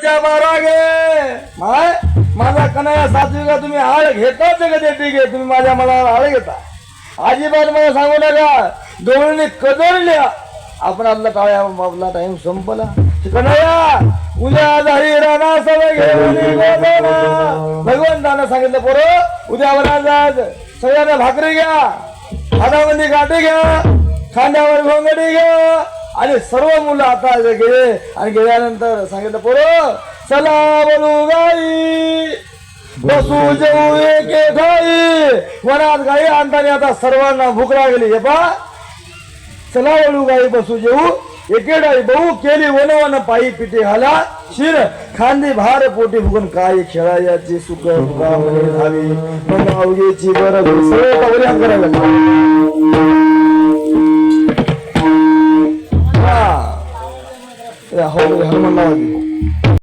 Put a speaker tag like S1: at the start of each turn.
S1: च्या मारागे. माय माझा कन्हैया सात्विका तुम्ही आळ घेताच का ते ठीक आहे तुम्ही माझ्या मला आळ घेता. अजिबात मला सांगू नका. दोघांनी कदरल्या आपण आपला टाळ्या आपला टाइम संपला. कन्हैया उद्या जाही राणा सगळं घेऊन भगवंतानं सांगितलं पोरं उद्या वराजात सगळ्यांना भाकरी घ्या. हातामध्ये गाठी घ्या. खांद्यावर घोंगडी घ्या. आणि सर्व मुलं आता गेले. आणि गेल्यानंतर सांगितलं पोरं चला बोलू गाई. बसू जेऊ एके गाई वनात गाई आणताना आता सर्वांना भूक लागली. हे पा चला वळू गाई बसू जेऊ. एके डाई बहु केली वन वन पायी पिटे घाला शिर खांदी भार पोटी फुगून काय खेळायाची सुख धावी. पण अवघेची बर करायला Yeah, holy, holy, holy.